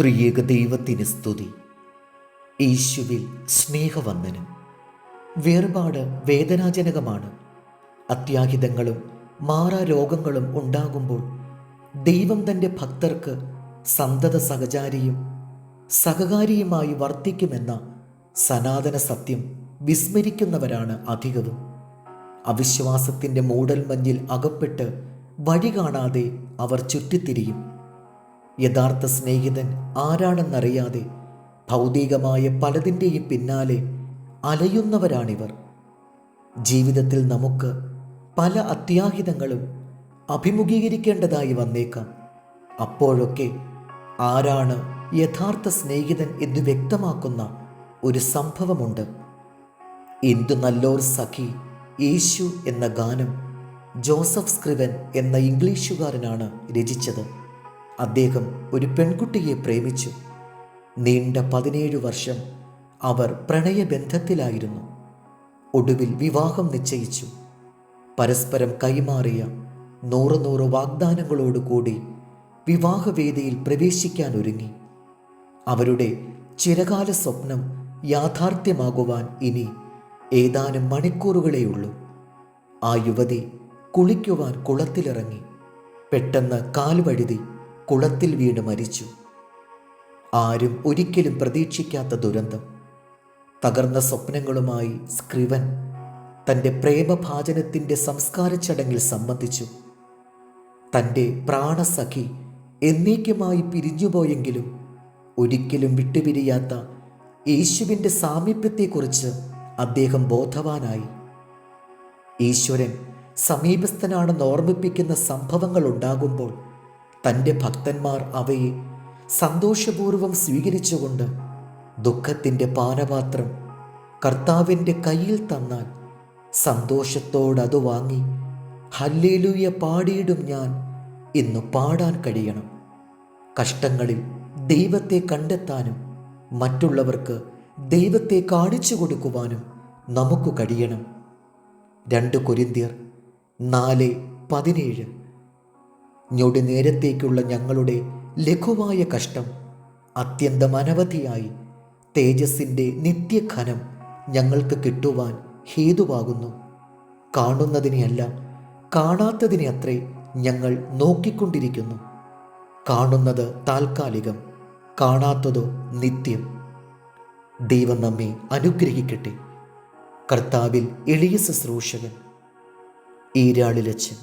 ത്രിയേക ദൈവത്തിന് സ്തുതി. യേശുവിൽ സ്നേഹവന്ദനം. വേർപാട് വേദനാജനകമാണ്. അത്യാഹിതങ്ങളും മാറാ രോഗങ്ങളും ഉണ്ടാകുമ്പോൾ ദൈവം തന്റെ ഭക്തർക്ക് സന്തത സഹചാരിയും സഹകാരിയുമായി വർത്തിക്കുമെന്ന സനാതന സത്യം വിസ്മരിക്കുന്നവരാണ് അധികവും. അവിശ്വാസത്തിന്റെ മൂടൽമഞ്ഞിൽ അകപ്പെട്ട് വഴി കാണാതെ അവർ ചുറ്റിത്തിരിയും. യഥാർത്ഥ സ്നേഹിതൻ ആരാണെന്നറിയാതെ ഭൗതികമായ പലതിന്റെയും പിന്നാലെ അലയുന്നവരാണിവർ. ജീവിതത്തിൽ നമുക്ക് പല അത്യാഹിതങ്ങളും അഭിമുഖീകരിക്കേണ്ടതായി വന്നേക്കാം. അപ്പോഴൊക്കെ ആരാണ് യഥാർത്ഥ സ്നേഹിതൻ എന്ന് വ്യക്തമാക്കുന്ന ഒരു സംഭവമുണ്ട്. എന്തു നല്ലോർ സഖി യേശു എന്ന ഗാനം ജോസഫ് സ്ക്രിവൻ എന്ന ഇംഗ്ലീഷുകാരനാണ് രചിച്ചത്. അദ്ദേഹം ഒരു പെൺകുട്ടിയെ പ്രേമിച്ചു. നീണ്ട പതിനേഴ് വർഷം അവർ പ്രണയബന്ധത്തിലായിരുന്നു. ഒടുവിൽ വിവാഹം നിശ്ചയിച്ചു. പരസ്പരം കൈമാറിയ നൂറ് നൂറ് വാഗ്ദാനങ്ങളോടുകൂടി വിവാഹവേദിയിൽ പ്രവേശിക്കാൻ ഒരുങ്ങി. അവരുടെ ചിരകാല സ്വപ്നം യാഥാർത്ഥ്യമാകുവാൻ ഇനി ഏതാനും മണിക്കൂറുകളേയുള്ളൂ. ആ യുവതി കുളിക്കുവാൻ കുളത്തിലിറങ്ങി. പെട്ടെന്ന് കാൽവഴുതി കുളത്തിൽ വീണ് മരിച്ചു. ആരും ഒരിക്കലും പ്രതീക്ഷിക്കാത്ത ദുരന്തം. തകർന്ന സ്വപ്നങ്ങളുമായി സ്ക്രിവൻ തന്റെ പ്രേമഭാചനത്തിന്റെ സംസ്കാര ചടങ്ങിൽ സംബന്ധിച്ചു. തന്റെ പ്രാണസഖി എന്നേക്കുമായി പിരിഞ്ഞുപോയെങ്കിലും ഒരിക്കലും വിട്ടുപിരിയാത്ത യേശുവിന്റെ സാമീപ്യത്തെക്കുറിച്ച് അദ്ദേഹം ബോധവാനായി. ഈശ്വരൻ സമീപസ്ഥനാണെന്ന് ഓർമ്മിപ്പിക്കുന്ന സംഭവങ്ങൾ ഉണ്ടാകുമ്പോൾ തന്റെ ഭക്തന്മാർ അവയെ സന്തോഷപൂർവം സ്വീകരിച്ചുകൊണ്ട് ദുഃഖത്തിന്റെ പാനപാത്രം കർത്താവിന്റെ കയ്യിൽ തന്നാൽ സന്തോഷത്തോടത് വാങ്ങി ഹല്ലേലൂയ പാടിയിടും ഞാൻ ഇന്ന് പാടാൻ കഴിയണം. കഷ്ടങ്ങളിൽ ദൈവത്തെ കണ്ടെത്താനും മറ്റുള്ളവർക്ക് ദൈവത്തെ കാണിച്ചു കൊടുക്കുവാനും നമുക്ക് കഴിയണം. രണ്ട് കൊരിന്തിയർ നാല് പതിനേഴ് ഞൊടി നേരത്തേക്കുള്ള ഞങ്ങളുടെ ലഘുവായ കഷ്ടം അത്യന്തം അനവധിയായി. തേജസ്സിന്റെ നിത്യഖനം ഞങ്ങൾക്ക് കിട്ടുവാൻ ഹേതുവാകുന്നു. കാണുന്നതിനെയല്ല കാണാത്തതിനെ അത്രേ ഞങ്ങൾ നോക്കിക്കൊണ്ടിരിക്കുന്നു. കാണുന്നത് താൽക്കാലികം കാണാത്തതോ നിത്യം. ദൈവം നമ്മെ അനുഗ്രഹിക്കട്ടെ. കർത്താവിൽ എളിയ ശുശ്രൂഷകൻ ഈരാളിലച്ചൻ